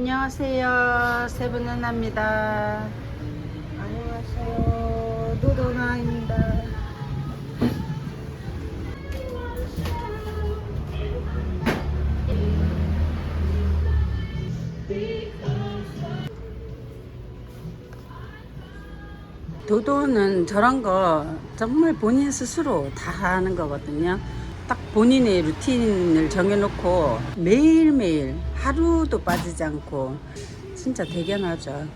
안녕하세요. 세븐은나입니다. 안녕하세요. 도도나입니다. 도도는 저런 거 정말 본인 스스로 다 하는 거거든요. 딱 본인의 루틴을 정해놓고 매일매일 하루도 빠지지 않고 진짜 대견하죠.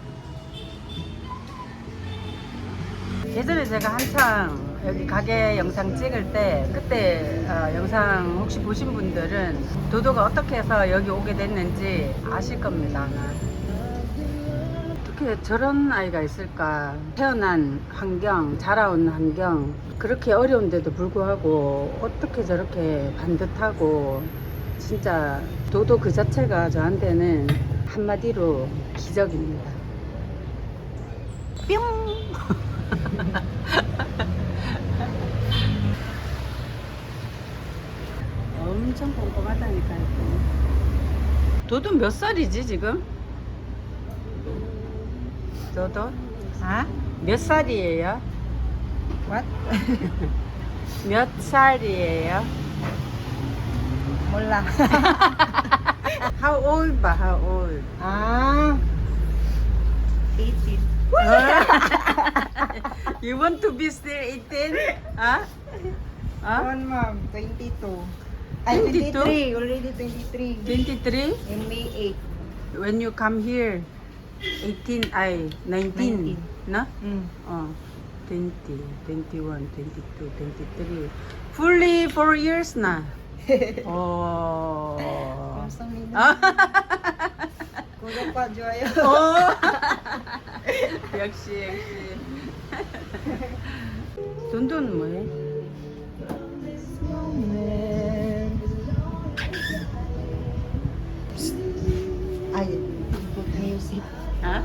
예전에 제가 한창 여기 가게 영상 찍을 때 그때 어, 영상 혹시 보신 분들은 도도가 어떻게 해서 여기 오게 됐는지 아실 겁니다. 어떻게 저런 아이가 있을까? 태어난 환경, 자라온 환경, 그렇게 어려운데도 불구하고 어떻게 저렇게 반듯하고 진짜 도도 그 자체가 저한테는 한마디로 기적입니다. 뿅! 엄청 꼼꼼하다니까요. 도도 몇 살이지 지금? 도도? 아? 몇 살이에요? What? 몇 살이에요? Mula. How old ba? How old? ah. 18. you want to be still 18? Huh? Huh? One mom, 22. Ay, 22? 23. Already 23. 23? In May When you come here, 18 ay 19, 19. no? 8. Mm. Oh, 20, 21, 22, 23. Fully 4 years na. Oh. 감사합니다. 아. 구독과 좋아요. 오. 역시 역시. 돈돈 뭐해?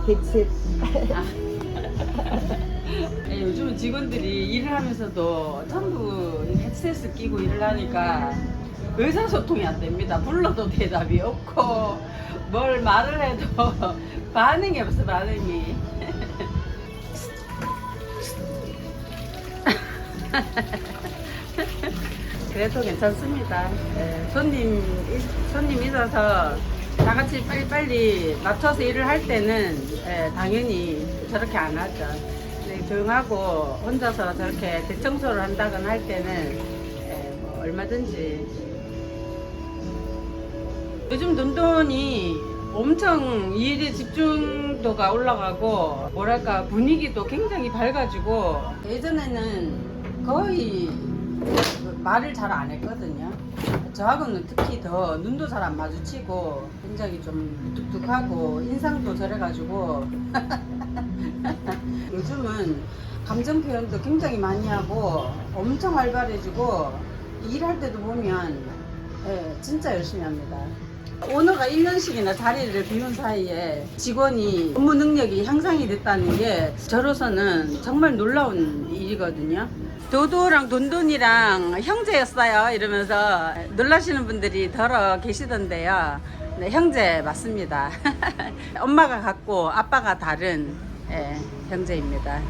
아? Headset. 예, 요즘 직원들이 일을 하면서도 전부 헤드셋을 끼고 일을 하니까 의사소통이 안 됩니다. 불러도 대답이 없고 뭘 말을 해도 반응이 없어 반응이. 그래도 괜찮습니다. 예, 손님 있- 손님 있어서 다 같이 빨리빨리 맞춰서 일을 할 때는 예, 당연히 저렇게 안 하죠. 네, 조용하고 혼자서 저렇게 대청소를 한다거나 할 때는 예, 뭐 얼마든지 요즘 돈돈이 엄청 이 일에 집중도가 올라가고 뭐랄까 분위기도 굉장히 밝아지고 예전에는 거의 말을 잘 안 했거든요. 저하고는 특히 더 눈도 잘 안 마주치고 굉장히 좀 뚝뚝하고 인상도 저래가지고 요즘은 감정 표현도 굉장히 많이 하고 엄청 활발해지고 일할 때도 보면 예, 진짜 열심히 합니다. 오너가 1년씩이나 자리를 비운 사이에 직원이 업무 능력이 향상이 됐다는 게 저로서는 정말 놀라운 일이거든요. 도도랑 돈돈이랑 형제였어요 이러면서 놀라시는 분들이 더러 계시던데요. 네, 형제 맞습니다. 엄마가 같고 아빠가 다른 예, 형제입니다.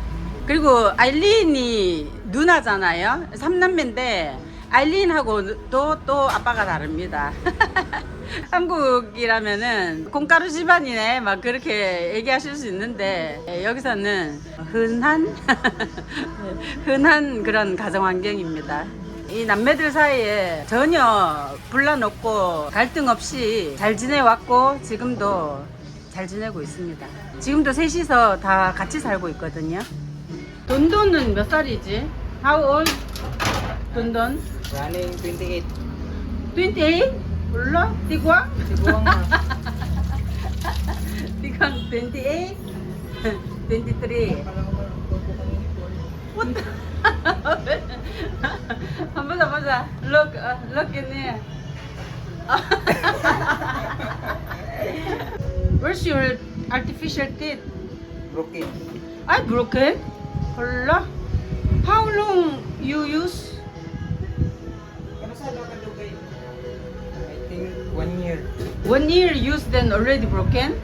그리고 아일린이 누나잖아요. 삼남매인데 아일린하고도 또 아빠가 다릅니다. 한국이라면은 콩가루 집안이네 막 그렇게 얘기하실 수 있는데 예, 여기서는 흔한 흔한 그런 가정 환경입니다. 이 남매들 사이에 전혀 분란 없고 갈등 없이 잘 지내왔고 지금도 잘 지내고 있습니다. 지금도 셋이서 다 같이 살고 있거든요. 돈돈은 몇 살이지? How old? 돈돈? Running 28. 28? 몰라? 띠광? Siguro nga. 띠광 28? 23? What 더 보자. Look, uh, look in here. Where's your artificial teeth? Broken. I broken. Hala. How long you use? One year. Used then already broken?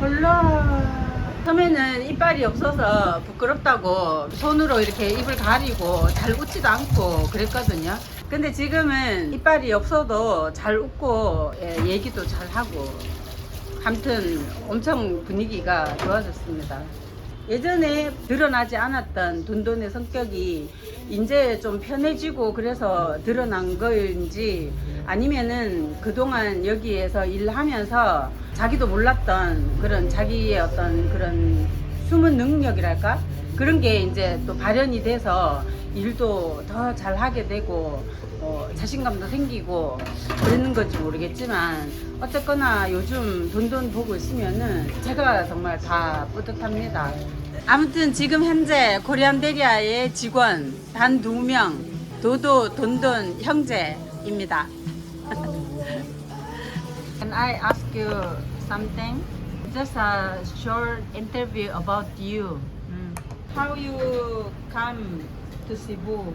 헐라. 처음에는 이빨이 없어서 부끄럽다고 손으로 이렇게 입을 가리고 잘 웃지도 않고 그랬거든요. 근데 지금은 이빨이 없어도 잘 웃고 예, 얘기도 잘 하고 아무튼 엄청 분위기가 좋아졌습니다. 예전에 드러나지 않았던 돈돈의 성격이 이제 좀 편해지고 그래서 드러난 거인지 아니면은 그동안 여기에서 일하면서 자기도 몰랐던 그런 자기의 어떤 그런 숨은 능력이랄까? 그런 게 이제 또 발현이 돼서 일도 더 잘하게 되고 어, 자신감도 생기고 그러는 건지 모르겠지만 어쨌거나 요즘 돈돈 보고 있으면은 제가 정말 다 뿌듯합니다. 아무튼 지금 현재 코리안데리아의 직원 단 두 명 도도 돈돈 형제입니다. Can I ask you something? Just a short interview about you. How you come to Cebu?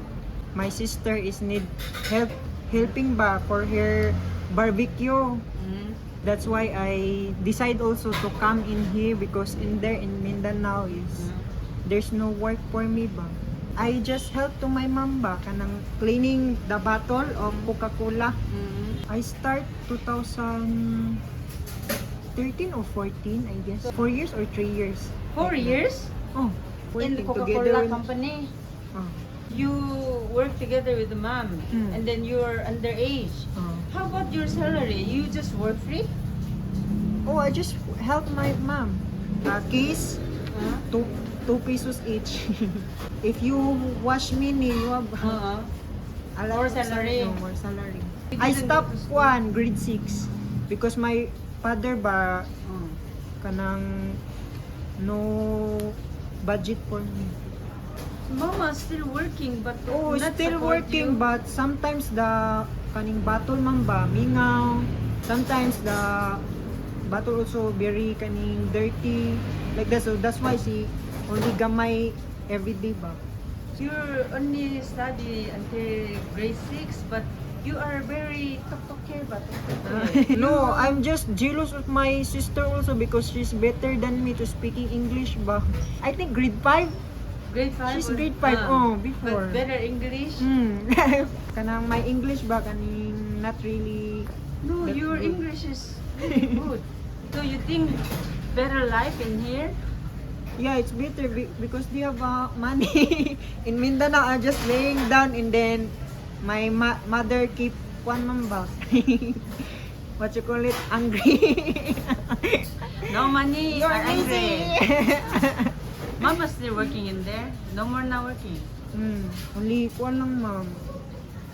my sister is need help helping ba for her barbecue Mm. That's why i decide also to come in here because in there in mindanao is there's no work for me ba i just help to my mom ba kanang cleaning the bottle of coca-cola Mm. i start 2013 or 14 i guess four years or three years Four years oh in the Coca-Cola company. oh, You work together with the mom, Mm. and then you're underage. oh. How about your salary? You just work free? Oh, I just help my mom. Uh, case, Huh? two, two pesos each. if you wash mini, you have Uh-huh. a lot More of salary. No, more salary. I stopped one, grade 6. Because my father ba, Mm. kanang no budget for me. Mama still working, but Oh, still support working, but sometimes the kaning bottle man ba, mingaw. Sometimes the bottle also very kaning dirty. Like that. So that's why si only gamay every day ba. you only study until grade six, but you are very talk-talker, but no, I'm just jealous of my sister also because she's better than me to speaking English ba. I think grade 5. Grade five. She's was- grade 5 ah, oh before. But better English. Hmm. kanang my English ba kaning not really No, your good. English is really good. So you think better life in here? Yeah, it's better be- because they have uh, money. In Mindanao, I'm just laying down and then my ma- mother keep one mamba. What you call it? Angry. No money. You're angry. Mama still working in there. No more now working. Hmm, only one lang, ma'am.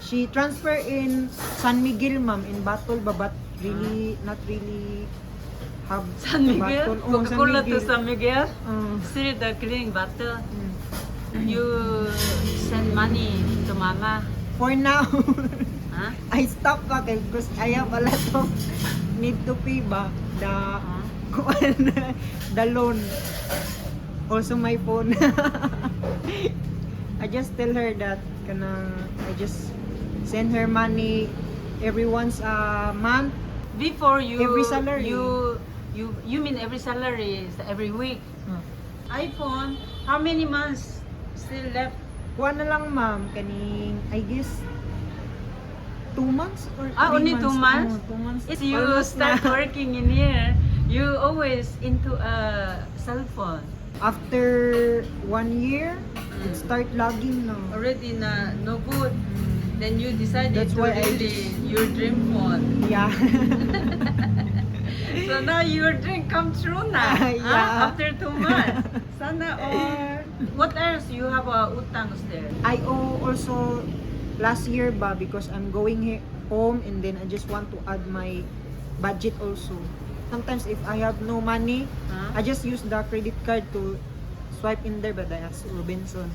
She transfer in San Miguel, ma'am, in Batol, ba, but really, not really have San Miguel. Batol. Oh, Coca-Cola to San Miguel. Uh, Still the cleaning bottle. hmm. You send money to mama. For now, Huh? I stop back eh, because I have a lot of need to pay ba the Huh? kuan, the loan. Also my phone. I just tell her that kana I just send her money every once a month. Before you Every salary. you you you mean every salary is every week. iPhone, how many months still left? Kuan na lang ma'am kaning I guess two months or Ah, only two months? Oh, two months. If you start working in here, you always into a cell phone. After one year, it start lagging na. Already na no good. Mm. Then you decided That's to why I really your dream phone. Yeah. So now your dream come true na. Yeah. ah, after two months. Sana or what else you have a utangs there? I owe also last year ba because I'm going home and then I just want to add my budget also. Sometimes if I have no money, Huh? I just use the credit card to swipe in there but I ask Robinson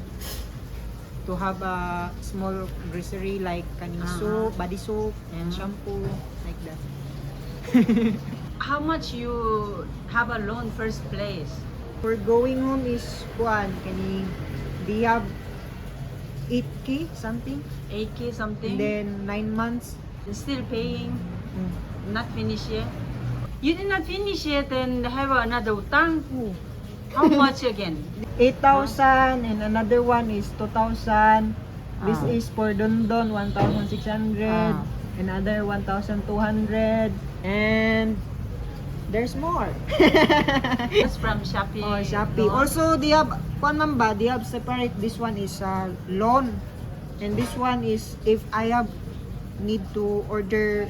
to have a small grocery like kaning Uh-huh. soap, body soap, and Mhm. shampoo like that. How much you have a loan first place? For going home is kuan kaning they have 8k something 8k something? and then 9 months still paying mm, Not finish yet? You did not finish yet and have another utang? How much again? 8,000 and another one is 2,000. This Ah. is for Dondon 1,600. Ah. Another 1,200. And there's more. That's from Shopee. oh, Shopee. no? Also, they have, kung man ba, they have separate. This one is uh, loan. And this one is if I have need to order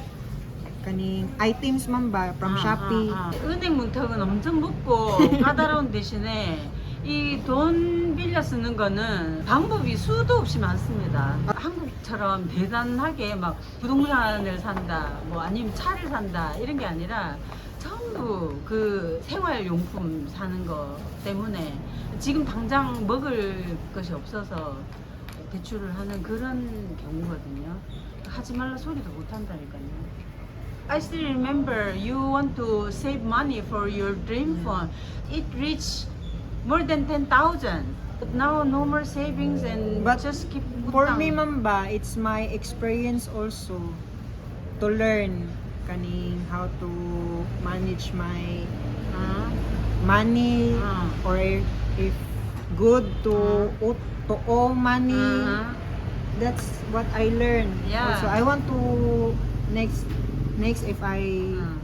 kaning items man ba from 아, Shopee. 아, 아. 은행 문턱은 엄청 높고 까다로운 대신에 이 돈 빌려 쓰는 거는 방법이 수도 없이 많습니다. 한국처럼 대단하게 막 부동산을 산다, 뭐 아니면 차를 산다 이런 게 아니라 전부 그 생활용품 사는 거 때문에 지금 당장 먹을 것이 없어서 대출을 하는 그런 경우거든요. 하지 말라 소리도 못 한다니까요. I still remember you want to save money for your dream phone. It reached more than 10,000. But now no more savings and But just keep For utang. me man ba, it's my experience also to learn kaning how to manage my Ah, money Ah. or if good to to owe money. ah. That's what I learned. Yeah. Also, I want to next next if I Ah,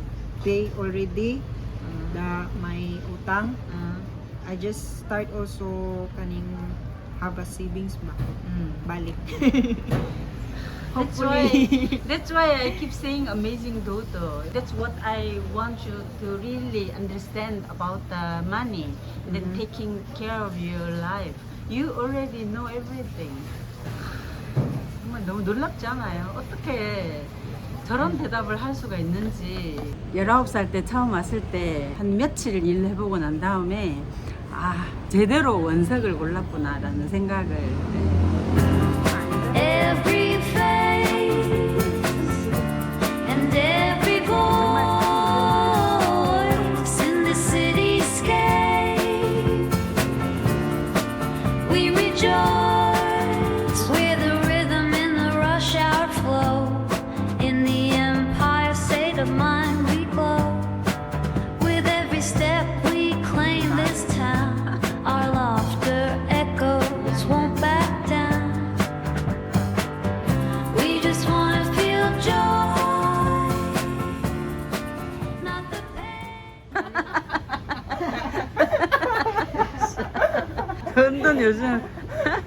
pay already ah, the my utang, ah. I just start also kaning have a savings ba Mm. balik. That's why, that's why I keep saying amazing Dodo. That's what I want you to really understand about the money and then Mhm. taking care of your life. You already know everything. 정말 너무 놀랍지 않아요? 어떻게 저런 대답을 할 수가 있는지. 19살 때 처음 왔을 때 한 며칠 일해보고 난 다음에 아, 제대로 원석을 골랐구나라는 생각을 Every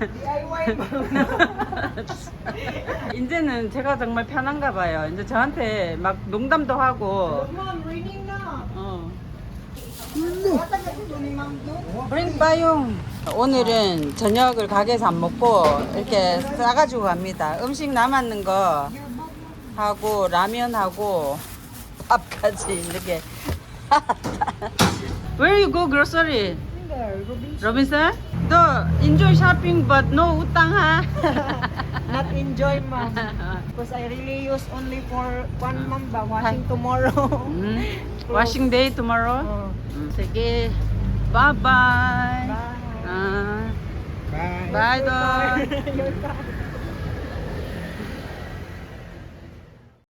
이제는 제가 정말 편한가 봐요. 이제 저한테 막 농담도 하고 Mom. 어. 브링 빠용 오늘은 저녁을 가게에서 안 먹고 이렇게 싸가지고 갑니다. 음식 남았는 거 하고 라면하고 밥까지 이렇게 Where you go grocery? Robinson? No, enjoy shopping but no utang ha. Not enjoy, mom. Because I really use only for one month ba, washing tomorrow. Mm. Washing day tomorrow? Oh. Mm. Sige. Bye-bye. Bye. Ah. Bye. Bye, car.